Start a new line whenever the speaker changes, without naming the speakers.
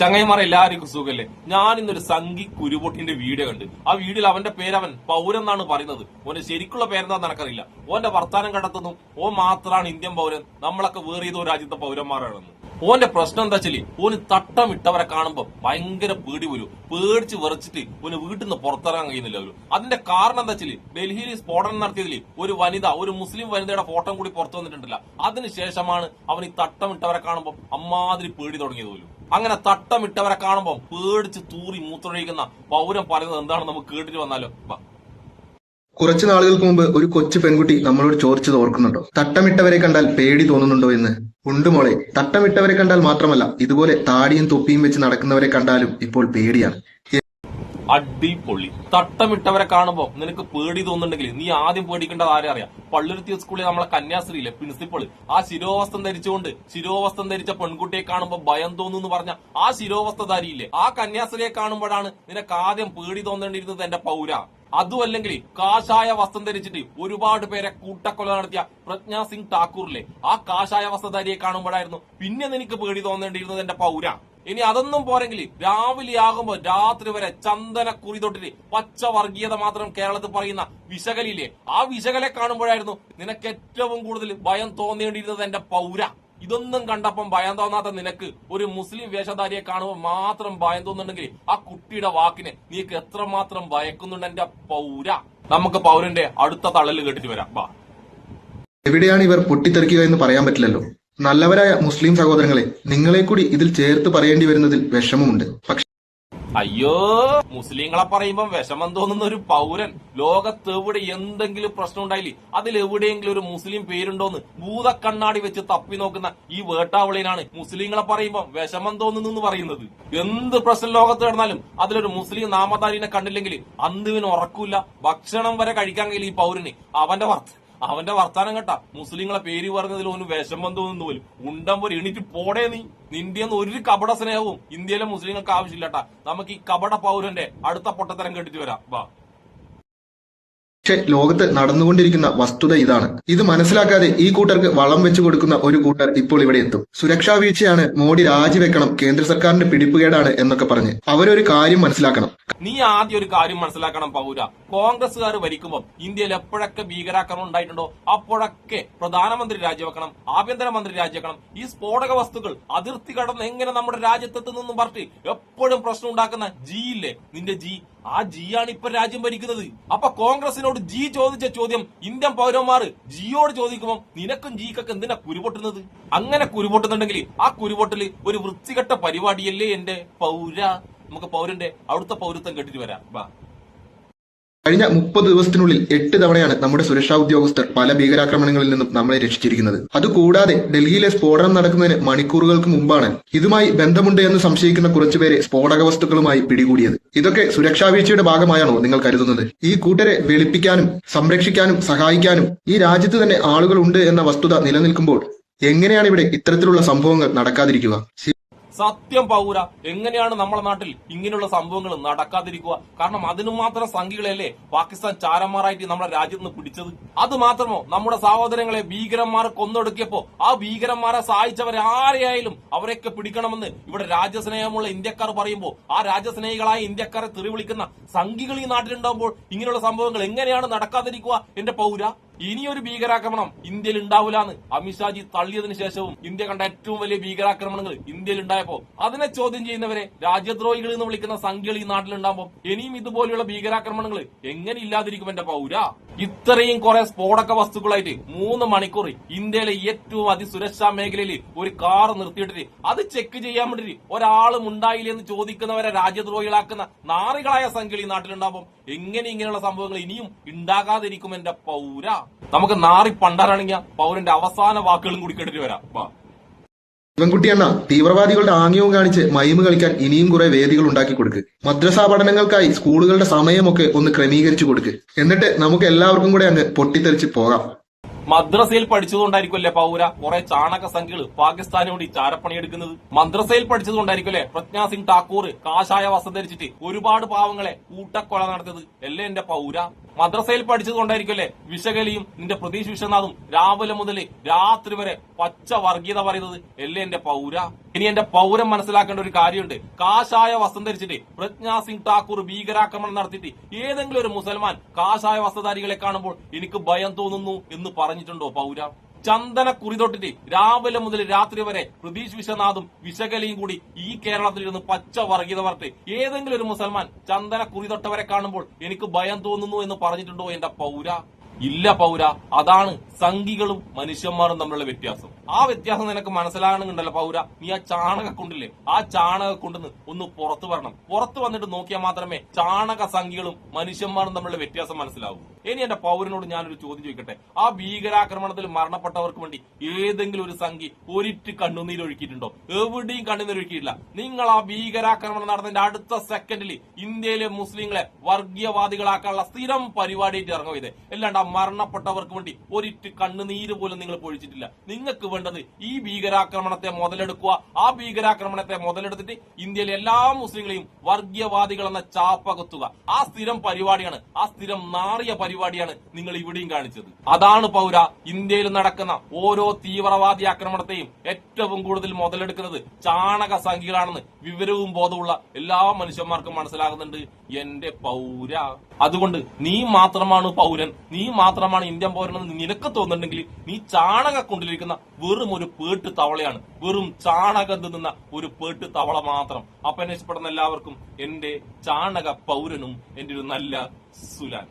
ചങ്ങൈമാരെ എല്ലാവർക്കും സുഖല്ലേ? ഞാൻ ഇന്നൊരു സംഘി കുരുപൊട്ടിന്റെ വീഡിയോ കണ്ട്. ആ വീഡിയോയിൽ അവന്റെ പേരവൻ പൗരൻ എന്നാണ് പറയുന്നത്. ഓന്റെ ശരിക്കുള്ള പേരെന്താന്ന് എനിക്കറിയില്ല ഓന്റെ വർത്താനം കണ്ടെത്തുന്നു. ഓ മാത്രമാണ് ഇന്ത്യൻ പൗരൻ. നമ്മളൊക്കെ വേറെ രാജ്യത്തെ പൗരന്മാരാണെന്ന്. ഓന്റെ പ്രശ്നം എന്താ വെച്ചാൽ ഓന് തട്ടമിട്ടവരെ കാണുമ്പോ ഭയങ്കര പേടി വരും. പേടിച്ച് വിറച്ചിട്ട് ഓന് വീട്ടിൽ നിന്ന് പുറത്തിറങ്ങാൻ കഴിയുന്നില്ല അവരും. അതിന്റെ കാരണം എന്താ വെച്ചാൽ ഡൽഹിയിൽ സ്ഫോടനം നടത്തിയതിൽ ഒരു വനിത ഒരു മുസ്ലിം വനിതയുടെ ഫോട്ടോ കൂടി പുറത്തു വന്നിട്ടുണ്ടല്ല. അതിനുശേഷമാണ് അവൻ ഈ തട്ടമിട്ടവരെ കാണുമ്പോൾ അമ്മാതിരി പേടി തുടങ്ങിയത് പോലും. അങ്ങനെ തട്ടമിട്ടവരെ കാണുമ്പോൾ പേടിച്ച് തൂറി മൂത്രൊഴിക്കുന്ന പൗരം പറയുന്നത് എന്താണെന്ന് നമുക്ക് കേട്ടിട്ട് വന്നാലോ?
കുറച്ച് നാളുകൾക്ക് മുമ്പ് ഒരു കൊച്ചു പെൺകുട്ടി നമ്മളോട് ചോദിച്ചത് ഓർക്കുന്നുണ്ടോ? തട്ടമിട്ടവരെ കണ്ടാൽ പേടി തോന്നുന്നുണ്ടോ എന്ന്? ഉണ്ട് മോളെ. തട്ടമിട്ടവരെ കണ്ടാൽ മാത്രമല്ല ഇതുപോലെ താടിയും തൊപ്പിയും വെച്ച് നടക്കുന്നവരെ കണ്ടാലും ഇപ്പോൾ പേടിയാണ്.
അടിപൊളി. തട്ടമിട്ടവരെ കാണുമ്പോ നിനക്ക് പേടി തോന്നുന്നുണ്ടെങ്കിൽ നീ ആദ്യം പേടിക്കേണ്ടത് ആരെ അറിയാം. പള്ളുരുത്തിയ സ്കൂളിൽ നമ്മളെ കന്യാസ്ത്രീയിലെ പ്രിൻസിപ്പൾ ആ ശിരോവസ്ത്രം ധരിച്ചുകൊണ്ട് ശിരോവസ്ത്രം ധരിച്ച പെൺകുട്ടിയെ കാണുമ്പോ ഭയം തോന്നുന്നു പറഞ്ഞ ആ ശിരോവസ്ത്രധാരിയില്ലേ? ആ കന്യാസ്ത്രീയെ കാണുമ്പോഴാണ് നിനക്ക് ആദ്യം പേടി തോന്നേണ്ടിയിരുന്നത് എന്റെ പൗര. അതുമല്ലെങ്കിൽ കാഷായ വസ്ത്രം ധരിച്ചിട്ട് ഒരുപാട് പേരെ കൂട്ടക്കൊല നടത്തിയ പ്രജ്ഞാ സിംഗ് ഠാക്കൂറിലെ ആ കാഷായ വസ്ത്രധാരിയെ കാണുമ്പോഴായിരുന്നു പിന്നെ നിനക്ക് പേടി തോന്നേണ്ടിയിരുന്നത് എന്റെ പൗര. ഇനി അതൊന്നും പോരെങ്കിൽ രാവിലെ ആകുമ്പോൾ രാത്രി വരെ ചന്ദന കുറി തൊട്ടിട്ട് പച്ച വർഗീയത മാത്രം കേരളത്തിൽ പറയുന്ന വിശകലില്ലേ? ആ വിശകലെ കാണുമ്പോഴായിരുന്നു നിനക്ക് ഏറ്റവും കൂടുതൽ ഭയം തോന്നേണ്ടിയിരുന്നത് എന്റെ പൗര. ഇതൊന്നും കണ്ടപ്പം ഭയം തോന്നാത്ത നിനക്ക് ഒരു മുസ്ലിം വേഷധാരിയെ കാണുമ്പോൾ മാത്രം ഭയം തോന്നുന്നുണ്ടെങ്കിൽ ആ കുട്ടിയുടെ വാക്കിനെ നീക്ക് എത്രമാത്രം ഭയക്കുന്നുണ്ട് എന്റെ പൗര. നമുക്ക് പൗരന്റെ അടുത്ത തള്ളൽ കേട്ടിട്ട് വരാം. വാ
എവിടെയാണ് ഇവർ പൊട്ടിത്തെറിക്കുക എന്ന് പറയാൻ പറ്റില്ലല്ലോ? നല്ലവരായ മുസ്ലിം സഹോദരങ്ങളെ നിങ്ങളെ കൂടി ഇതിൽ ചേർത്ത് പറയേണ്ടി വരുന്നതിൽ വിഷമമുണ്ട്. പക്ഷേ
അയ്യോ മുസ്ലിങ്ങളെ പറയുമ്പോ വിഷമം തോന്നുന്ന ഒരു പൗരൻ. ലോകത്ത് എവിടെ എന്തെങ്കിലും പ്രശ്നം ഉണ്ടായില്ലേ? അതിൽ എവിടെയെങ്കിലും ഒരു മുസ്ലിം പേരുണ്ടോന്ന് ഭൂതക്കണ്ണാടി വെച്ച് തപ്പി നോക്കുന്ന ഈ വേട്ടാവളിനാണ് മുസ്ലിങ്ങളെ പറയുമ്പോ വിഷമം തോന്നുന്നു എന്ന് പറയുന്നത്. എന്ത് പ്രശ്നം ലോകത്ത് കിടന്നാലും അതിലൊരു മുസ്ലിം നാമധാരിനെ കണ്ടില്ലെങ്കിൽ അന്തുവിന് ഉറക്കൂല ഭക്ഷണം വരെ കഴിക്കാൻ കഴിയില്ല ഈ പൗരന്. അവന്റെ വർത്ത അവന്റെ വർത്താനം കേട്ടാ. മുസ്ലിങ്ങളെ പേര് പറഞ്ഞതിൽ ഒന്ന് വിഷമം തോന്നുന്നു പോലും. ഉണ്ടം പോലെ എണീറ്റ് പോടേ നീ. നിന്റെ ഒരു കപട സ്നേഹവും ഇന്ത്യയിലെ മുസ്ലിങ്ങൾക്ക് ആവശ്യമില്ലട്ടാ. നമുക്ക് ഈ കപട പൗരന്റെ അടുത്ത പൊട്ടത്തരം കേട്ടിട്ട് വരാം. വാ.
പക്ഷെ ലോകത്ത് നടന്നുകൊണ്ടിരിക്കുന്ന വസ്തുത ഇതാണ്. ഇത് മനസ്സിലാക്കാതെ ഈ കൂട്ടർക്ക് വളം വെച്ചു കൊടുക്കുന്ന ഒരു കൂട്ടർ ഇപ്പോൾ ഇവിടെ എത്തും. സുരക്ഷാ വീഴ്ചയാണ് മോഡി രാജിവെക്കണം കേന്ദ്ര സർക്കാരിന്റെ പിടിപ്പുകേടാണ് എന്നൊക്കെ പറഞ്ഞ് അവരൊരു കാര്യം മനസ്സിലാക്കണം.
നീ ആദ്യം ഒരു കാര്യം മനസ്സിലാക്കണം പൗര. കോൺഗ്രസ്സുകാർ ഭരിക്കുമ്പോൾ ഇന്ത്യയിൽ എപ്പോഴൊക്കെ ഭീകരാക്രമണം ഉണ്ടായിട്ടുണ്ടോ അപ്പോഴൊക്കെ പ്രധാനമന്ത്രി രാജിവെക്കണം ആഭ്യന്തരമന്ത്രി രാജിവെക്കണം. ഈ സ്ഫോടക വസ്തുക്കൾ അതിർത്തി കടന്ന് എങ്ങനെ നമ്മുടെ രാജ്യത്തെത്തുന്നു പറഞ്ഞ് എപ്പോഴും പ്രശ്നം ഉണ്ടാക്കുന്ന ജി ഇല്ലേ? നിന്റെ ജി ആ ജി ആണ് ഇപ്പൊ രാജ്യം ഭരിക്കുന്നത്. അപ്പൊ കോൺഗ്രസിനോട് ജി ചോദിച്ച ചോദ്യം ഇന്ത്യൻ പൗരന്മാർ ജിയോട് ചോദിക്കുമ്പോൾ നിനക്കും ജിക്കൊക്കെ എന്തിനാ കുരുപൊട്ടുന്നത്? അങ്ങനെ കുരുപൊട്ടുന്നുണ്ടെങ്കിൽ ആ കുരുപൊട്ടൽ ഒരു വൃത്തികെട്ട പരിപാടിയല്ലേ എന്റെ പൗര? നമുക്ക് പൗരന്റെ അവിടുത്തെ പൗരത്വം കേട്ടിട്ട് വരാം. വാ.
കഴിഞ്ഞ മുപ്പത് ദിവസത്തിനുള്ളിൽ എട്ട് തവണയാണ് നമ്മുടെ സുരക്ഷാ ഉദ്യോഗസ്ഥർ പല ഭീകരാക്രമണങ്ങളിൽ നിന്നും നമ്മളെ രക്ഷിച്ചിരിക്കുന്നത്. അതുകൂടാതെ ഡൽഹിയിലെ സ്ഫോടനം നടക്കുന്നതിന് മണിക്കൂറുകൾക്ക് മുമ്പാണ് ഇതുമായി ബന്ധമുണ്ട് എന്ന് സംശയിക്കുന്ന കുറച്ചുപേരെ സ്ഫോടക വസ്തുക്കളുമായി പിടികൂടിയത്. ഇതൊക്കെ സുരക്ഷാ വീഴ്ചയുടെ ഭാഗമായാണോ നിങ്ങൾ കരുതുന്നത്? ഈ കൂട്ടരെ വെളുപ്പിക്കാനും സംരക്ഷിക്കാനും സഹായിക്കാനും ഈ രാജ്യത്ത് തന്നെ ആളുകൾ ഉണ്ട് എന്ന വസ്തുത നിലനിൽക്കുമ്പോൾ എങ്ങനെയാണ് ഇവിടെ ഇത്തരത്തിലുള്ള സംഭവങ്ങൾ നടക്കാതിരിക്കുക?
സത്യം പൗര എങ്ങനെയാണ് നമ്മുടെ നാട്ടിൽ ഇങ്ങനെയുള്ള സംഭവങ്ങൾ നടക്കാതിരിക്കുക? കാരണം അതിനു മാത്രം സംഖ്യകളല്ലേ പാകിസ്ഥാൻ ചാരന്മാരായിട്ട് നമ്മുടെ രാജ്യത്ത് നിന്ന് പിടിച്ചത്? അത് മാത്രമോ? നമ്മുടെ സഹോദരങ്ങളെ ഭീകരന്മാർ കൊന്നൊടുക്കിയപ്പോ ആ ഭീകരന്മാരെ സഹായിച്ചവരെ ആരെയായാലും അവരെയൊക്കെ പിടിക്കണമെന്ന് ഇവിടെ രാജ്യസ്നേഹമുള്ള ഇന്ത്യക്കാർ പറയുമ്പോൾ ആ രാജ്യസ്നേഹികളായ ഇന്ത്യക്കാരെ തെറി വിളിക്കുന്ന സംഘികൾ ഈ നാട്ടിലുണ്ടാകുമ്പോൾ ഇങ്ങനെയുള്ള സംഭവങ്ങൾ എങ്ങനെയാണ് നടക്കാതിരിക്കുക? എന്റെ പൗര ഇനിയൊരു ഭീകരാക്രമണം ഇന്ത്യയിൽ ഉണ്ടാവില്ലാന്ന് അമിത്ഷാജി തള്ളിയതിനു ശേഷവും ഇന്ത്യ കണ്ട ഏറ്റവും വലിയ ഭീകരാക്രമണങ്ങൾ ഇന്ത്യയിൽ ഉണ്ടായപ്പോ. അതിനെ ചോദ്യം ചെയ്യുന്നവരെ രാജ്യദ്രോഹികൾ എന്ന് വിളിക്കുന്ന സംഖ്യകൾ ഈ നാട്ടിലുണ്ടാകുമ്പോൾ ഇനിയും ഇതുപോലെയുള്ള ഭീകരാക്രമണങ്ങൾ എങ്ങനെ ഇല്ലാതിരിക്കും എന്റെ പൗര? ഇത്രയും കുറെ സ്ഫോടക വസ്തുക്കളായിട്ട് മൂന്ന് മണിക്കൂർ ഇന്ത്യയിലെ ഏറ്റവും അതിസുരക്ഷാ മേഖലയിൽ ഒരു കാർ നിർത്തിയിട്ടിട്ട് അത് ചെക്ക് ചെയ്യാൻ വേണ്ടി ഒരാളും ഉണ്ടായില്ല എന്ന് ചോദിക്കുന്നവരെ രാജ്യദ്രോഹികളാക്കുന്ന നാറികളായ സംഖ്യകൾ ഈ നാട്ടിലുണ്ടാകുമ്പോൾ എങ്ങനെ ഇങ്ങനെയുള്ള സംഭവങ്ങൾ ഇനിയും ഉണ്ടാകാതിരിക്കും എന്റെ പൗര? നമുക്ക് നാറി പണ്ടാരാണെങ്കിൽ പൗരന്റെ അവസാന വാക്കുകളും കൂടി കേട്ടിട്ട് വരാം. വാ.
ശിവൻകുട്ടിയണ്ണ തീവ്രവാദികളുടെ ആംഗ്യവും കാണിച്ച് മൈമ് കളിക്കാൻ ഇനിയും കുറെ വേദികൾ ഉണ്ടാക്കി കൊടുക്ക്. മദ്രസാ പഠനങ്ങൾക്കായി സ്കൂളുകളുടെ സമയമൊക്കെ ഒന്ന് ക്രമീകരിച്ചു കൊടുക്ക്. എന്നിട്ട് നമുക്ക് എല്ലാവർക്കും കൂടെ അങ്ങ് പൊട്ടിത്തെറിച്ച് പോകാം.
മദ്രസയിൽ പഠിച്ചതുകൊണ്ടായിരിക്കുമല്ലേ പൗര? കുറെ ചാണക സംഖ്യകൾ പാകിസ്ഥാനോട് ഈ ചാരപ്പണി എടുക്കുന്നത് മദ്രസയിൽ പഠിച്ചതുകൊണ്ടായിരിക്കുമല്ലേ പ്രജ്ഞാ സിംഗ് ഠാക്കൂർ കാഷായ വസ്ത്രം ധരിച്ചിട്ട് ഒരുപാട് പാവങ്ങളെ കൂട്ടക്കൊല നടത്തിയത്? അല്ലേ എന്റെ പൗര? മദ്രസയിൽ പഠിച്ചത് കൊണ്ടായിരിക്കുമല്ലേ വിശകലിയും നിന്റെ പ്രതീക്ഷ വിശ്വനാഥും രാവിലെ മുതൽ രാത്രി വരെ പച്ച വർഗീയത പറയുന്നത് അല്ലേ എന്റെ പൗര? ഇനി എന്റെ പൗരം മനസ്സിലാക്കേണ്ട ഒരു കാര്യമുണ്ട്. കാശായ വസ്ത്രം ധരിച്ചിട്ട് പ്രജ്ഞാ സിംഗ് ഠാക്കൂർ ഭീകരാക്രമണം നടത്തിയിട്ട് ഏതെങ്കിലും ഒരു മുസൽമാൻ കാശായ വസ്ത്രധാരികളെ കാണുമ്പോൾ എനിക്ക് ഭയം തോന്നുന്നു എന്ന് പറഞ്ഞിട്ടുണ്ടോ പൗര? ചന്ദന കുറി തൊട്ടിട്ട് രാവിലെ മുതൽ രാത്രി വരെ പ്രതീഷ് വിശ്വനാഥും വിശകലിയും കൂടി ഈ കേരളത്തിൽ ഇരുന്ന് പച്ച വർഗീയത ഏതെങ്കിലും ഒരു മുസൽമാൻ ചന്ദന കുറി തൊട്ടവരെ കാണുമ്പോൾ എനിക്ക് ഭയം തോന്നുന്നു എന്ന് പറഞ്ഞിട്ടുണ്ടോ എന്റെ പൗര? ഇല്ല പൗര. അതാണ് സംഘികളും മനുഷ്യന്മാരും തമ്മിലുള്ള വ്യത്യാസം. ആ വ്യത്യാസം നിനക്ക് മനസ്സിലാകണമെന്നുണ്ടല്ലോ പൗര. നീ ആ ചാണക ചാണകക്കുണ്ടില്ലേ? ആ ചാണക ചാണകക്കുണ്ടെന്ന് ഒന്ന് പുറത്തു വരണം. പുറത്തു വന്നിട്ട് നോക്കിയാൽ മാത്രമേ ചാണക സംഘികളും മനുഷ്യന്മാരും തമ്മിലുള്ള വ്യത്യാസം മനസ്സിലാവൂ. ഇനി എന്റെ പൗരനോട് ഞാനൊരു ചോദ്യം ചോദിക്കട്ടെ? ആ ഭീകരാക്രമണത്തിൽ മരണപ്പെട്ടവർക്ക് വേണ്ടി ഏതെങ്കിലും ഒരു സംഘി ഒരിറ്റ് കണ്ണുനീര് ഒഴുക്കിയിട്ടുണ്ടോ? എവിടെയും കണ്ണുനീര് ഒഴുക്കിയിട്ടില്ല. നിങ്ങൾ ആ ഭീകരാക്രമണം നടന്നതിന്റെ അടുത്ത സെക്കൻഡിൽ ഇന്ത്യയിലെ മുസ്ലിങ്ങളെ വർഗീയവാദികളാക്കാനുള്ള സ്ഥിരം പരിപാടിയായിട്ട് ഇറങ്ങും ഇത് അല്ലാണ്ട് ആ മരണപ്പെട്ടവർക്ക് വേണ്ടി ഒരിറ്റ് കണ്ണുനീര് പോലും നിങ്ങൾ പൊഴിച്ചിട്ടില്ല. നിങ്ങൾക്ക് വേണ്ടത് ഈ ഭീകരാക്രമണത്തെ മുതലെടുക്കുക. ആ ഭീകരാക്രമണത്തെ മുതലെടുത്തിട്ട് ഇന്ത്യയിലെ എല്ലാ മുസ്ലിങ്ങളെയും വർഗീയവാദികൾ എന്ന ചാപ്പകത്തുക. ആ സ്ഥിരം പരിപാടിയാണ്. ആ സ്ഥിരം നാറിയ പരിപാടിയാണ് നിങ്ങൾ ഇവിടെയും കാണിച്ചത്. അതാണ് പൗര ഇന്ത്യയിൽ നടക്കുന്ന ഓരോ തീവ്രവാദി ആക്രമണത്തെയും ഏറ്റവും കൂടുതൽ മുതലെടുക്കുന്നത് ചാണക സംഖ്യകളാണെന്ന് വിവരവും ബോധമുള്ള എല്ലാ മനുഷ്യന്മാർക്കും മനസ്സിലാകുന്നുണ്ട് എന്റെ പൗര. അതുകൊണ്ട് നീ മാത്രമാണ് പൗരൻ നീ മാത്രമാണ് ഇന്ത്യൻ പൗരനെന്ന് നിനക്ക് തോന്നുന്നുണ്ടെങ്കിൽ നീ ചാണക കൊണ്ടിരിക്കുന്ന വെറും ഒരു പേട്ട് തവളയാണ്. വെറും ചാണകം തിന്നുന്ന ഒരു പേട്ട് തവള മാത്രം. അപ്പൊ എന്നെ ഇഷ്ടപ്പെടുന്ന എല്ലാവർക്കും എന്റെ ചാണക പൗരനും എന്റെ ഒരു നല്ല സുലാൻ.